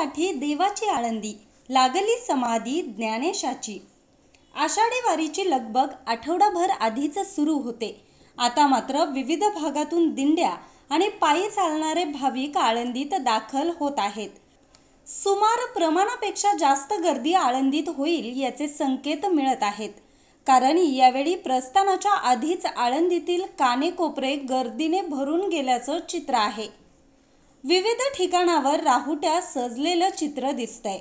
गाठी देवाची आळंदी लागली समाधी ज्ञानेशाची. आषाढी वारीची लगबग आठवडाभर आधीच सुरू होते. आता मात्र विविध भागातून दिंड्या आणि पायी चालणारे भाविक आळंदीत दाखल होत आहेत. सुमार प्रमाणापेक्षा जास्त गर्दी आळंदीत होईल याचे संकेत मिळत आहेत. कारण यावेळी प्रस्थानाच्या आधीच आळंदीतील कानेकोपरे गर्दीने भरून गेल्याचं चित्र आहे. विविध ठिकाणावर राहुट्या सजलेलं चित्र दिसतंय.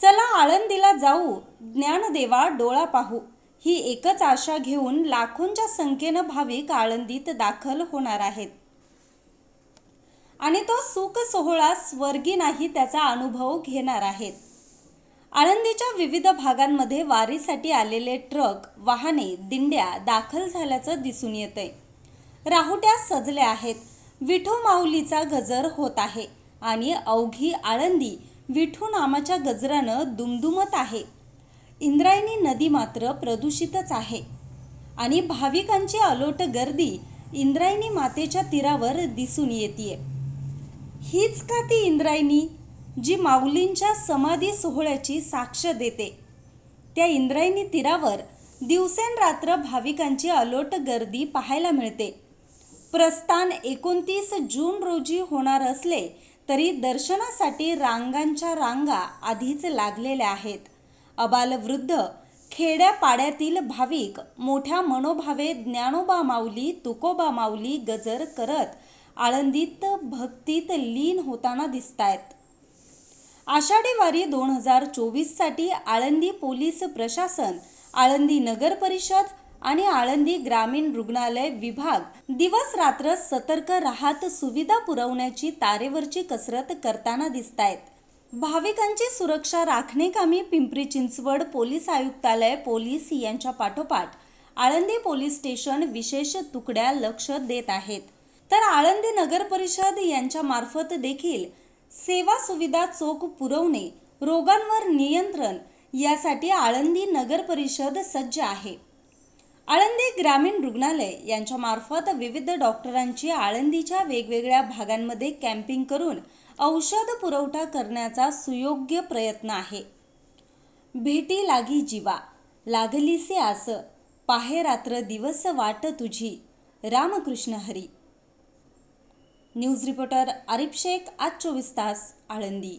चला आळंदीला जाऊ ज्ञानदेवा डोळा पाहू. ही एकच आशा घेऊन लाखोंच्या संख्येनं भाविक आळंदीत दाखल होणार आहेत. आणि तो सुख सोहळा स्वर्गी नाही त्याचा अनुभव घेणार आहेत. आळंदीच्या विविध भागांमध्ये वारीसाठी आलेले ट्रक वाहने दिंड्या दाखल झाल्याचं दिसून येतंय. राहुट्या सजल्या आहेत. विठू माऊलीचा गजर होत आहे आणि अवघी आळंदी विठू नामाच्या गजरानं दुमदुमत आहे. इंद्रायणी नदी मात्र प्रदूषितच आहे. आणि भाविकांची अलोट गर्दी इंद्रायणी मातेच्या तीरावर दिसून येते हीच का ती इंद्रायणी जी माऊलींच्या समाधी सोहळ्याची साक्ष देते? त्या इंद्रायणी तीरावर दिवसेंरात्र भाविकांची अलोट गर्दी पाहायला मिळते. प्रस्थान एकोणतीस जून रोजी होणार असले तरी दर्शनासाठी रांगांच्या रांगा आधीच लागलेल्या आहेत. अबालवृद्ध खेड्यापाड्यातील भाविक मोठ्या मनोभावे ज्ञानोबा माऊली तुकोबा माऊली गजर करत आळंदीत भक्तीत लीन होताना दिसतायत. आषाढी वारी दोन हजार चोवीससाठी आळंदी पोलीस प्रशासन आळंदी नगर परिषद आणि आळंदी ग्रामीण रुग्णालय विभाग दिवस रात्र सतर्क राहत सुविधा पुरवण्याची तारेवरची कसरत करताना दिसत आहेत भाविकांची सुरक्षा राखणे कामी पिंपरी चिंचवड पोलीस आयुक्तालय पोलीस यांच्या पाठोपाठ आळंदी पोलीस स्टेशन विशेष तुकड्या लक्ष देत आहेत. तर आळंदी नगर परिषद यांच्या मार्फत देखील सेवा सुविधा चोख पुरवणे रोगांवर नियंत्रण यासाठी आळंदी नगर परिषद सज्ज आहे. आळंदी ग्रामीण रुग्णालय यांच्या मार्फत विविध डॉक्टरांची आळंदीच्या वेगवेगळ्या भागांमध्ये कॅम्पिंग करून औषध पुरवठा करण्याचा सुयोग्य प्रयत्न आहे. भेटी लागी जीवा लागलीसे आस पाहे रात्र दिवस वाट तुझी. रामकृष्ण हरी. न्यूज रिपोर्टर आरिफ शेख आज चोवीस तास आळंदी.